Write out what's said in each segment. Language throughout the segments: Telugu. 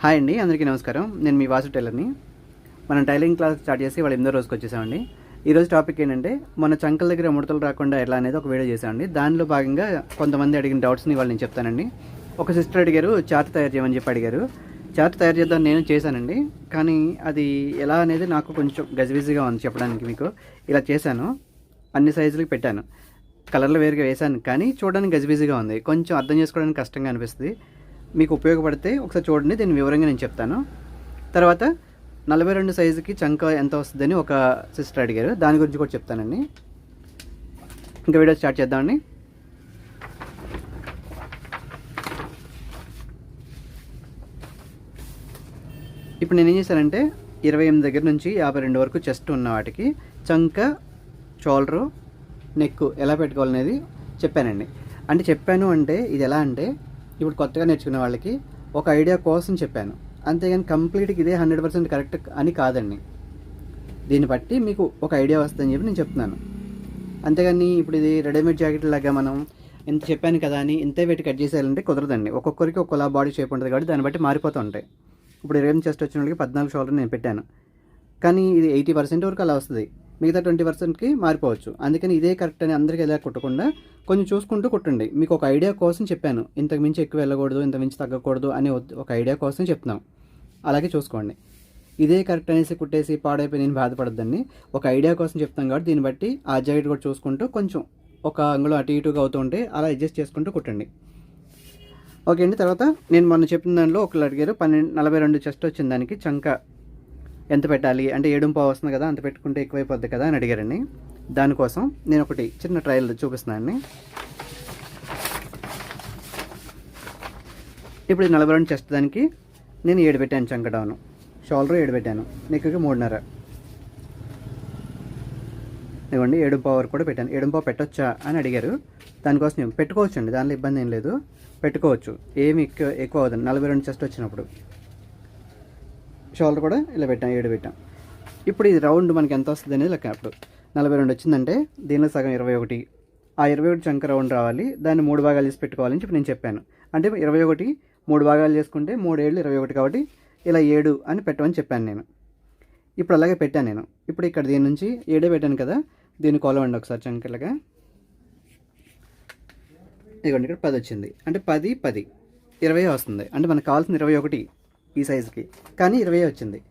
హాయ్ అండి అందరికీ నమస్కారం. నేను మీ వాసు టైలర్ని. మనం టైలరింగ్ క్లాస్ స్టార్ట్ చేసి వాళ్ళు ఎనిమిదో రోజుకి వచ్చేసామండి. ఈరోజు టాపిక్ ఏంటంటే మన చంకల దగ్గర ముడతలు రాకుండా ఎలా అనేది ఒక వీడియో చేసామండి దానిలో భాగంగా కొంతమంది అడిగిన డౌట్స్ని వాళ్ళు నేను చెప్తానండి. ఒక సిస్టర్ అడిగారు చార్ట్ తయారు చేయమని చెప్పి అడిగారు. చార్ట్ తయారు చేద్దాం నేను చేశానండి. కానీ అది ఎలా అనేది నాకు కొంచెం గజిబిజిగా ఉంది చెప్పడానికి మీకు. ఇలా చేశాను అన్ని సైజులకి పెట్టాను. కలర్లు వేరుగా వేశాను కానీ చూడడానికి గజిబిజిగా ఉంది. కొంచెం అర్థం చేసుకోవడానికి కష్టంగా అనిపిస్తుంది. మీకు ఉపయోగపడితే ఒకసారి చూడండి దీని వివరంగా నేను చెప్తాను. తర్వాత నలభై రెండు సైజుకి చంక ఎంత వస్తుందని ఒక సిస్టర్ అడిగారు. దాని గురించి కూడా చెప్తానండి. ఇంకా వీడియో స్టార్ట్ చేద్దామండి. ఇప్పుడు నేను ఏం చేశానంటే ఇరవై ఎనిమిది దగ్గర నుంచి యాభై రెండు వరకు చెస్ట్ ఉన్న వాటికి చంక చోలరు నెక్ ఎలా పెట్టుకోవాలనేది చెప్పానండి. అంటే చెప్పాను అంటే ఇది ఎలా అంటే ఇప్పుడు కొత్తగా నేర్చుకునే వాళ్ళకి ఒక ఐడియా కోసం చెప్పాను. అంతేగాని కంప్లీట్గా ఇదే హండ్రెడ్ పర్సెంట్ కరెక్ట్ అని కాదండి. దీన్ని బట్టి మీకు ఒక ఐడియా వస్తుందని చెప్పి నేను చెప్తున్నాను. అంతేగాని ఇప్పుడు ఇది రెడీమేడ్ జాకెట్ లాగా మనం ఇంత చెప్పాను కదా అని ఇంతే పెట్టి కట్ చేసేయాలంటే కుదరదండి. ఒక్కొక్కరికి ఒక్కోలా బాడీ షేప్ ఉంటుంది కాబట్టి దాన్ని బట్టి మారిపోతూ ఉంటాయి. ఇప్పుడు ఇరవై చెస్ట్ వచ్చిన వాళ్ళకి పద్నాలుగు షోల్డర్ నేను పెట్టాను. కానీ ఇది ఎయిటీ పర్సెంట్ వరకు అలా వస్తుంది. మిగతా ట్వంటీ పర్సెంట్కి మారిపోవచ్చు. అందుకని ఇదే కరెక్ట్ అని అందరికీ ఎలా కుట్టకుండా కొంచెం చూసుకుంటూ కుట్టండి. మీకు ఒక ఐడియా కోసం చెప్పాను. ఇంతకు మించి ఎక్కువ వెళ్ళకూడదు ఇంత మించి తగ్గకూడదు అని ఒక ఐడియా కోసం చెప్తున్నాం. అలాగే చూసుకోండి. ఇదే కరెక్ట్ అనేసి కుట్టేసి పాడైపోయి నేను బాధపడద్దండి. ఒక ఐడియా కోసం చెప్తాం కాబట్టి దీన్ని బట్టి ఆ జాకెట్ కూడా చూసుకుంటూ కొంచెం ఒక అంగుళం అటు ఇటుగా అవుతూ ఉంటే అలా అడ్జస్ట్ చేసుకుంటూ కుట్టండి. ఓకే అండి తర్వాత నేను మొన్న చెప్పిన దానిలో ఒకళ్ళు అడిగారు. పన్నెండు నలభై రెండు చెస్ట్ వచ్చిన దానికి చంక ఎంత పెట్టాలి? అంటే ఏడు వస్తుంది కదా అంత పెట్టుకుంటే ఎక్కువైపోద్ది కదా అని అడిగారండి. దానికోసం నేను ఒకటి చిన్న ట్రయల్ చూపిస్తున్నానండి. ఇప్పుడు నలభై రెండు చెస్ట్ దానికి నేను ఏడు పెట్టాను చంకటౌను షోల్డర్ ఏడు పెట్టాను. నెక్కి మూడున్నర. ఇవ్వండి ఏడు పావు వరకు కూడా పెట్టాను. ఏడు పావు పెట్టొచ్చా అని అడిగారు. దానికోసం నేను పెట్టుకోవచ్చు అండి దానిలో ఇబ్బంది ఏం లేదు. పెట్టుకోవచ్చు. ఏమి ఎక్కువ ఎక్కువ అవుతుంది నలభై రెండు చెస్ట్ వచ్చినప్పుడు. షోల్డర్ కూడా ఇలా పెట్టాం ఏడు పెట్టాం. ఇప్పుడు ఇది రౌండ్ మనకి ఎంత వస్తుంది అనేది లెక్క. నలభై రెండు వచ్చిందంటే దీనిలో సగం ఇరవై ఒకటి. ఆ ఇరవై ఒకటి చంక రౌండ్ రావాలి. దాన్ని మూడు భాగాలు చేసి పెట్టుకోవాలని చెప్పి నేను చెప్పాను. అంటే ఇరవై ఒకటి మూడు భాగాలు చేసుకుంటే మూడు ఏళ్ళు ఇరవై ఒకటి కాబట్టి ఇలా ఏడు అని పెట్టమని చెప్పాను నేను. ఇప్పుడు అలాగే పెట్టాను నేను. ఇప్పుడు ఇక్కడ దీని నుంచి ఏడే పెట్టాను కదా దీన్ని కొలవండి ఒకసారి చంకలుగా ఇదిగోండి ఇక్కడ పది వచ్చింది. అంటే పది పది. ఇరవై వస్తుంది. అంటే మనకు కావాల్సిన ఇరవై ఒకటి. ఈ సైజుకి. కానీ ఇరవై వచ్చింది.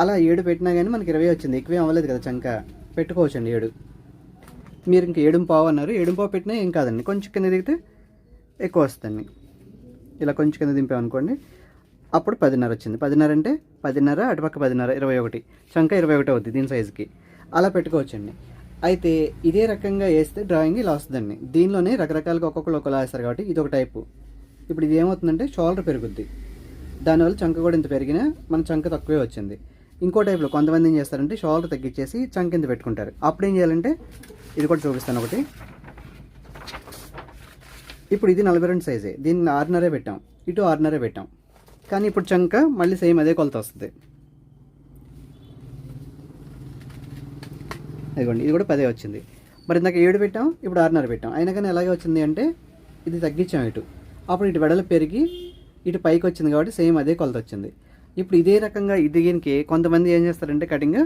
అలా ఏడు పెట్టినా కానీ మనకి ఇరవై వచ్చింది. ఎక్కువే అవ్వలేదు కదా చంక. పెట్టుకోవచ్చండి ఏడు. మీరు ఇంక ఏడు పావు అన్నారు. ఏడు పావు పెట్టినా ఏం కాదండి. కొంచెం కింద దిగితే ఎక్కువ వస్తుంది ఇలా కొంచెం కింద దింపామనుకోండి. అప్పుడు పదిన్నర వచ్చింది. పదిన్నర అంటే పదిన్నర అటుపక్క పదిన్నర ఇరవై ఒకటి. చంక ఇరవై ఒకటి అవుద్ది దీని సైజుకి. అలా పెట్టుకోవచ్చండి. అయితే ఇదే రకంగా వేస్తే డ్రాయింగ్ ఇలా వస్తుందండి. దీనిలోనే రకరకాలుగా ఒక్కొక్కరు ఒకలా వేస్తారు కాబట్టి ఇది ఒక టైపు. ఇప్పుడు ఇది ఏమవుతుందంటే షోల్డర్ పెరుగుద్ది. దానివల్ల చంక కూడా ఇంత పెరిగినా మన చంక తక్కువే వచ్చింది. ఇంకో టైప్లో కొంతమంది ఏం చేస్తారంటే షోల్డర్ తగ్గించేసి చంక ఇంత పెట్టుకుంటారు. అప్పుడు ఏం చేయాలంటే ఇది కూడా చూపిస్తాను ఒకటి. ఇప్పుడు ఇది నలభై రెండు సైజే దీన్ని ఆరున్నరే పెట్టాం. ఇటు ఆరున్నరే పెట్టాం. కానీ ఇప్పుడు చంక మళ్ళీ సేమ్ అదే కొలత వస్తుంది. ఇదిగోండి ఇది కూడా పదే వచ్చింది. మరి ఇందాక ఏడు పెట్టాం ఇప్పుడు ఆరున్నర పెట్టాం. అయినా కానీ ఎలాగే వచ్చింది అంటే ఇది తగ్గించాం ఇటు. అప్పుడు ఇటు వెడలు పెరిగి ఇటు పైకి వచ్చింది కాబట్టి సేమ్ అదే కొలత వచ్చింది. ఇప్పుడు ఇదే రకంగా ఇది దీనికి కొంతమంది ఏం చేస్తారంటే కటింగ్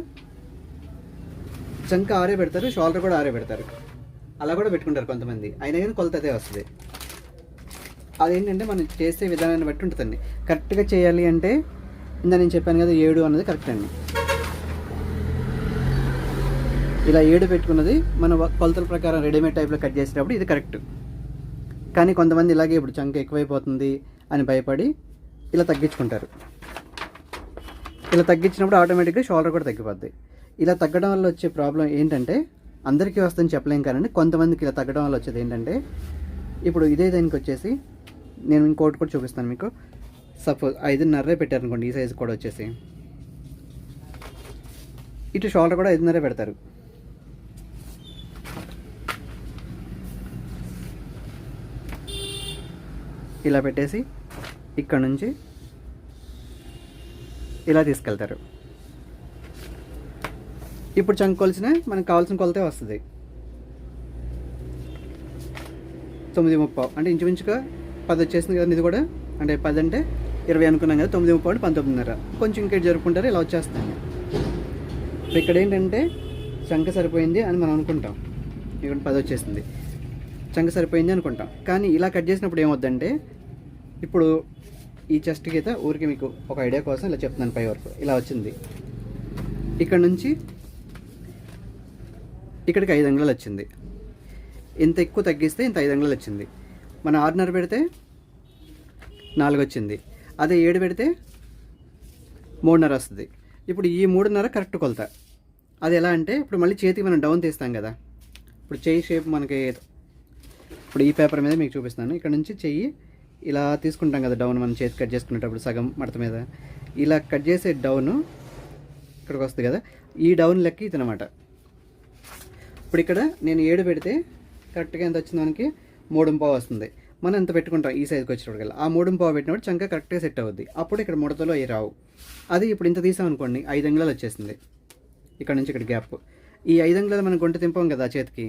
చంక ఆరే పెడతారు షోల్డర్ కూడా ఆరే పెడతారు. అలా కూడా పెట్టుకుంటారు కొంతమంది. అయినా కానీ కొలత అదే వస్తుంది. అదేంటంటే మనం చేసే విధానాన్ని బట్టి ఉంటుందండి. కరెక్ట్గా చేయాలి అంటే ఇందా నేను చెప్పాను కదా ఏడు అన్నది కరెక్ట్ అండి. ఇలా ఏడు పెట్టుకున్నది మన కొలతల ప్రకారం రెడీమేడ్ టైప్లో కట్ చేసేటప్పుడు ఇది కరెక్ట్. కానీ కొంతమంది ఇలాగే ఇప్పుడు చంక ఎక్కువైపోతుంది అని భయపడి ఇలా తగ్గించుకుంటారు. ఇలా తగ్గించినప్పుడు ఆటోమేటిక్గా షోల్డర్ కూడా తగ్గిపోద్ది. ఇలా తగ్గడం వల్ల వచ్చే ప్రాబ్లం ఏంటంటే అందరికీ వస్తుందని చెప్పలేం కానీ కొంతమందికి ఇలా తగ్గడం వల్ల వచ్చేది ఏంటంటే ఇప్పుడు ఇదే దానికి వచ్చేసి నేను ఇంకోటి కూడా చూపిస్తాను మీకు. సపోజ్ ఐదున్నరే పెట్టారనుకోండి ఈ సైజు కూడా వచ్చేసి. ఇటు షోల్డర్ కూడా ఐదున్నరే పెడతారు. ఇలా పెట్టేసి ఇక్కడ నుంచి ఇలా తీసుకెళ్తారు. ఇప్పుడు చంక్ కొలిసిన మనకు కావాల్సిన కొలతే వస్తుంది. తొమ్మిది ముప్పావు. అంటే ఇంచుమించుగా పది వచ్చేసింది కదా ఇది కూడా. అంటే పది అంటే ఇరవై అనుకున్నాం కదా తొమ్మిది ముప్పై పంతొమ్మిదిన్నర. కొంచెం ఇంకా జరుపుకుంటారు ఇలా వచ్చేస్తాను ఇక్కడ ఏంటంటే చంక సరిపోయింది అని మనం అనుకుంటాం. ఇక్కడ పది వచ్చేసింది. చంక సరిపోయింది అనుకుంటాం. కానీ ఇలా కట్ చేసినప్పుడు ఏమవుద్దంటే ఇప్పుడు ఈ చెస్ట్ గీత ఊరికి మీకు ఒక ఐడియా కోసం ఇలా చెప్తున్నాను పై వరకు. ఇలా వచ్చింది. ఇక్కడ నుంచి ఇక్కడికి ఐదు అంగుళాలు వచ్చింది. ఇంత ఎక్కువ తగ్గిస్తే ఇంత ఐదు అంగుళాలు వచ్చింది. మన ఆరున్నర పెడితే నాలుగు వచ్చింది. అదే ఏడు పెడితే మూడున్నర వస్తుంది. ఇప్పుడు ఈ మూడున్నర కరెక్ట్ కొలత. అది ఎలా అంటే ఇప్పుడు మళ్ళీ చేతికి మనం డౌన్ తీస్తాం కదా. ఇప్పుడు చెయ్యి షేప్ మనకి ఇప్పుడు ఈ పేపర్ మీద మీకు చూపిస్తాను ఇక్కడ నుంచి చెయ్యి ఇలా తీసుకుంటాం కదా డౌన్ మనం చేతి కట్ చేసుకునేటప్పుడు సగం మడత మీద. ఇలా కట్ చేసే డౌను ఇక్కడికి వస్తుంది కదా. ఈ డౌన్ లెక్క ఇది అనమాట ఇప్పుడు ఇక్కడ నేను ఏడు పెడితే కరెక్ట్గా ఎంత వచ్చింది మనకి? మూడుంపావు వస్తుంది. మనం ఎంత పెట్టుకుంటాం ఈ సైజుకి వచ్చినప్పటికల్లా ఆ మూడు పావు పెట్టినప్పుడు చంక కరెక్ట్గా సెట్ అవుద్ది. అప్పుడు ఇక్కడ ముడతలో అవి రావు. అది ఇప్పుడు ఇంత తీసాం అనుకోండి ఐదు అంగుళాలు వచ్చేసింది. ఇక్కడ నుంచి ఇక్కడ గ్యాప్ ఈ ఐదు అంగుళాలు మనం గుంట తింపాం కదా చేతికి.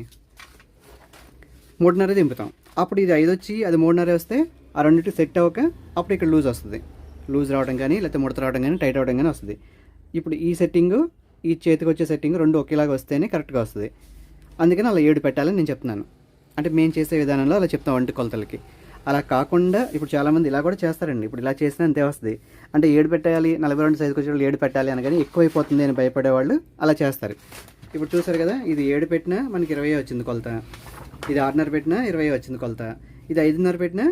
మూడున్నర దింపుతాం. అప్పుడు ఇది ఐదు వచ్చి అది మూడున్నర వస్తే ఆ రెండింటి సెట్ అవ్వక అప్పుడు ఇక్కడ లూజ్ వస్తుంది. లూజ్ రావడం కానీ లేకపోతే ముడత రావడం కానీ టైట్ అవడం కానీ వస్తుంది. ఇప్పుడు ఈ సెట్టింగ్ ఈ చేతికి వచ్చే సెట్టింగ్ రెండు ఒకేలాగా వస్తేనే కరెక్ట్గా వస్తుంది. అందుకని అలా ఏడు పెట్టాలని నేను చెప్తున్నాను. అంటే మేము చేసే విధానంలో అలా చెప్తాం వంటి కొలతలకి. అలా కాకుండా ఇప్పుడు చాలామంది ఇలా కూడా చేస్తారండి. ఇప్పుడు ఇలా చేసినా అంతే వస్తుంది. అంటే ఏడు పెట్టాలి నలభై రెండు సైజుకి వచ్చే వాళ్ళు ఏడు పెట్టాలి అనగానే ఎక్కువైపోతుంది అని భయపడేవాళ్ళు అలా చేస్తారు. ఇప్పుడు చూసారు కదా ఇది ఏడు పెట్టినా మనకి ఇరవై వచ్చింది కొలత. ఇది ఆరున్నర పెట్టినా ఇరవై వచ్చింది కొలత. ఇది ఐదున్నర పెట్టినా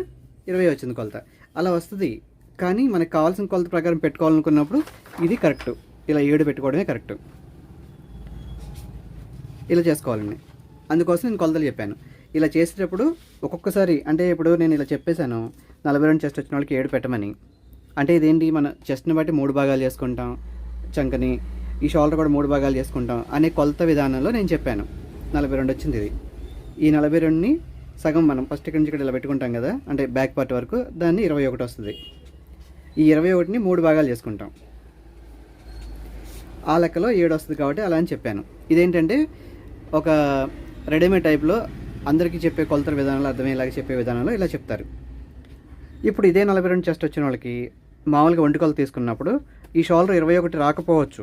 ఇరవై వచ్చింది కొలత. అలా వస్తుంది. కానీ మనకు కావాల్సిన కొలత ప్రకారం పెట్టుకోవాలనుకున్నప్పుడు ఇది కరెక్ట్. ఇలా ఏడు పెట్టుకోవడమే కరెక్ట్. ఇలా చేసుకోవాలండి. అందుకోసం నేను కొలతలు చెప్పాను. ఇలా చేసేటప్పుడు ఒక్కొక్కసారి అంటే ఇప్పుడు నేను ఇలా చెప్పేశాను. నలభై రెండు చెస్ట్ వచ్చిన వాళ్ళకి ఏడు పెట్టమని. అంటే ఇదేంటి? మన చెస్ట్ని బట్టి మూడు భాగాలు చేసుకుంటాం చంకని. ఈ షోల్డర్ కూడా మూడు భాగాలు చేసుకుంటాం అనే కొలత విధానంలో నేను చెప్పాను. నలభై రెండు వచ్చింది ఇది. ఈ నలభై రెండుని సగం మనం ఫస్ట్ ఇక్కడ నుంచి ఇక్కడ ఇలా పెట్టుకుంటాం కదా అంటే బ్యాక్ పార్ట్ వరకు దాన్ని ఇరవై ఒకటి వస్తుంది. ఈ ఇరవై ఒకటిని మూడు భాగాలు చేసుకుంటాం. ఆ లెక్కలో ఏడు వస్తుంది కాబట్టి అలా అని చెప్పాను. ఇదేంటంటే ఒక రెడీమేడ్ టైప్లో అందరికీ చెప్పే కొలతల విధానాలు అర్థమయ్యేలాగా చెప్పే విధానంలో ఇలా చెప్తారు. ఇప్పుడు ఇదే నలభై రెండు చెస్ట్ వచ్చిన వాళ్ళకి మామూలుగా ఒంటి కొలత తీసుకున్నప్పుడు ఈ షోల్డర్ ఇరవై ఒకటి రాకపోవచ్చు.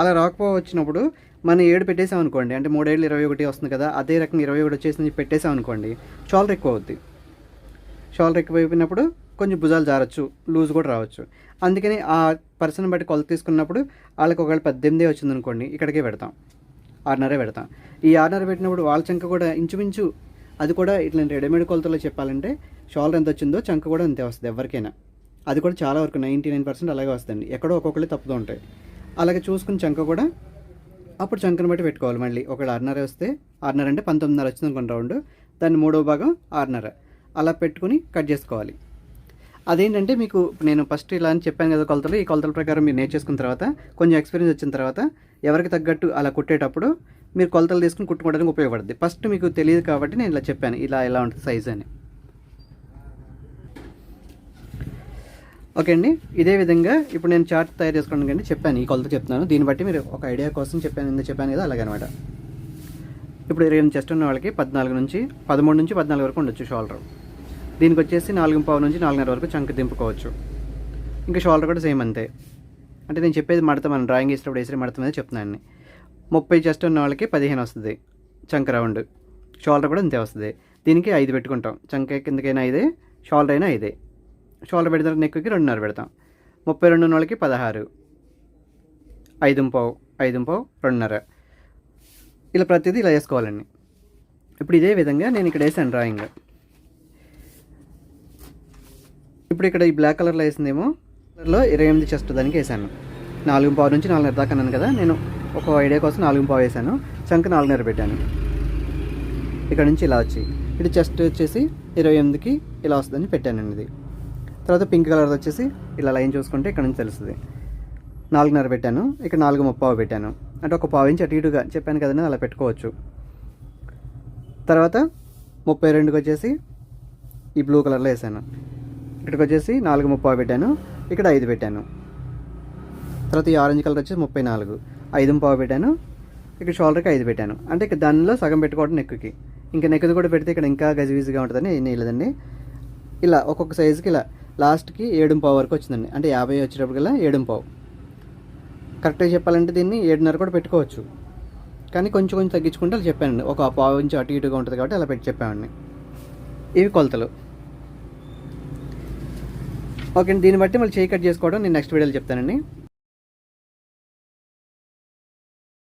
అలా రాకపోవచ్చినప్పుడు మనం ఏడు పెట్టేసాం అనుకోండి అంటే మూడేళ్ళు ఇరవై ఒకటి వస్తుంది కదా అదే రకం ఇరవై ఒకటి వచ్చేసి పెట్టేసాం అనుకోండి షాలర్ ఎక్కువ అవుద్ది. షాలర్ ఎక్కువ అయిపోయినప్పుడు కొంచెం భుజాలు జారచ్చు లూజ్ కూడా రావచ్చు. అందుకని ఆ పర్సన్ బట్టి కొలత తీసుకున్నప్పుడు వాళ్ళకి ఒకవేళ పద్దెనిమిది వచ్చింది అనుకోండి ఇక్కడికే పెడతాం ఆరున్నరే పెడతాం. ఈ ఆరున్నర పెట్టినప్పుడు వాళ్ళ చంక కూడా ఇంచుమించు అది కూడా ఇట్లా రెడీమేడ్ కొలతలో చెప్పాలంటే షాలర్ ఎంత వచ్చిందో చంక కూడా అంతే వస్తుంది ఎవరికైనా. అది కూడా చాలా వరకు నైంటీ నైన్ పర్సెంట్ అలాగే వస్తుంది ఎక్కడో ఒక్కొక్కళ్ళు తప్పుతూ ఉంటాయి. అలాగే చూసుకుని చంక కూడా అప్పుడు చంకను బట్టి పెట్టుకోవాలి మళ్ళీ. ఒకవేళ ఆరున్నర వస్తే ఆరున్నర అంటే పంతొమ్మిదిన్నర వచ్చింది అనుకోండి రౌండ్. దాన్ని మూడో భాగం ఆరున్నర. అలా పెట్టుకుని కట్ చేసుకోవాలి. అదేంటంటే మీకు నేను ఫస్ట్ ఇలా అని చెప్పాను కదా కొలతలు. ఈ కొలతల ప్రకారం మీరు నేర్చేసుకున్న తర్వాత కొంచెం ఎక్స్పీరియన్స్ వచ్చిన తర్వాత ఎవరికి తగ్గట్టు అలా కుట్టేటప్పుడు మీరు కొలతలు తీసుకుని కుట్టుకోవడానికి ఉపయోగపడుతుంది ఫస్ట్ మీకు తెలియదు కాబట్టి నేను ఇలా చెప్పాను. ఇలా ఎలా ఉంటుంది సైజ్ అని. ఓకే అండి. ఇదే విధంగా ఇప్పుడు నేను చార్ట్ తయారు చేసుకోవడానికి అండి చెప్పాను. ఈ కొలత చెప్తున్నాను. దీన్ని బట్టి మీరు ఒక ఐడియా కోసం చెప్పాను ఎందుకు చెప్పాను కదా అలాగనమాట. ఇప్పుడు ఇరవై చెస్ట్ ఉన్న వాళ్ళకి పద్నాలుగు నుంచి పదమూడు నుంచి పద్నాలుగు వరకు ఉండొచ్చు షోల్డర్. దీనికి వచ్చేసి నాలుగు పావు నుంచి నాలుగున్నర వరకు చంక దింపుకోవచ్చు. ఇంకా షోల్డర్ కూడా సేమ్ అంతే. అంటే నేను చెప్పేది మడత మనం డ్రాయింగ్ వేసినప్పుడు వేసిన మడత మీద చెప్తున్నాను ముప్పై చెస్ట్ ఉన్న వాళ్ళకి పదిహేను వస్తుంది చంక రౌండ్. షోల్డర్ కూడా అంతే వస్తుంది. దీనికి ఐదు పెట్టుకుంటాం. చంక కిందకైనా ఐదే షోల్డర్ అయినా ఐదే. షోల్డర్ పెడతారు నెక్కి రెండున్నర పెడతాం. ముప్పై రెండు వాళ్ళకి పదహారు. ఐదు పావు ఐదు పావు రెండున్నర. ఇలా ప్రతిదీ ఇలా వేసుకోవాలండి ఇప్పుడు ఇదే విధంగా నేను ఇక్కడ వేసాను డ్రాయింగ్. ఇప్పుడు ఇక్కడ ఈ బ్లాక్ కలర్లో వేసిందేమో కలర్లో ఇరవై ఎనిమిది చెస్ట్ దానికి వేసాను. నాలుగు పావు నుంచి నాలుగున్నర దాకా అన్నాను కదా నేను ఒక ఐడియా కోసం నాలుగు పావు వేసాను చంక నాలుగున్నర పెట్టాను. ఇక్కడ నుంచి ఇలా వచ్చి ఇటు చెస్ట్ వచ్చేసి ఇరవై ఎనిమిదికి ఇలా వస్తుందని పెట్టానండి ఇది. తర్వాత పింక్ కలర్ వచ్చేసి ఇలా లైన్ చూసుకుంటే ఇక్కడ నుంచి తెలుస్తుంది. నాలుగున్నర పెట్టాను. ఇక్కడ నాలుగు ముప్పావు పెట్టాను. అంటే ఒక పావు ఇంచి అటు ఇటుగా చెప్పాను కదండి అలా పెట్టుకోవచ్చు. తర్వాత ముప్పై రెండుకి వచ్చేసి ఈ బ్లూ కలర్లో వేసాను. ఇక్కడికి వచ్చేసి నాలుగు ముప్పావు పెట్టాను. ఇక్కడ ఐదు పెట్టాను. తర్వాత ఈ ఆరెంజ్ కలర్ వచ్చేసి ముప్పై నాలుగు. ఐదు పావు పెట్టాను. ఇక్కడ షోల్డర్కి ఐదు పెట్టాను. అంటే ఇక్కడ దానిలో సగం పెట్టుకోవడం నెక్కి ఇంకా నెక్ది కూడా పెడితే ఇక్కడ ఇంకా గజిబిజిగా ఉంటుందని ఏం లేదండి. ఇలా ఒక్కొక్క సైజుకి ఇలా లాస్ట్కి ఏడు పావు వరకు వచ్చిందండి. అంటే యాభై వచ్చేటప్పటికల్లా ఏడు పావు. కరెక్ట్గా చెప్పాలంటే దీన్ని ఏడున్నర కూడా పెట్టుకోవచ్చు. కానీ కొంచెం కొంచెం తగ్గించుకుంటే చెప్పానండి. ఒక పావు ఇంచు అటు ఇటుగా ఉంటుంది కాబట్టి అలా పెట్టి చెప్పామండి. ఇవి కొలతలు. ఓకే దీన్ని బట్టి మళ్ళీ చేయి కట్ చేసుకోవడం నేను నెక్స్ట్ వీడియోలో చెప్తానండి.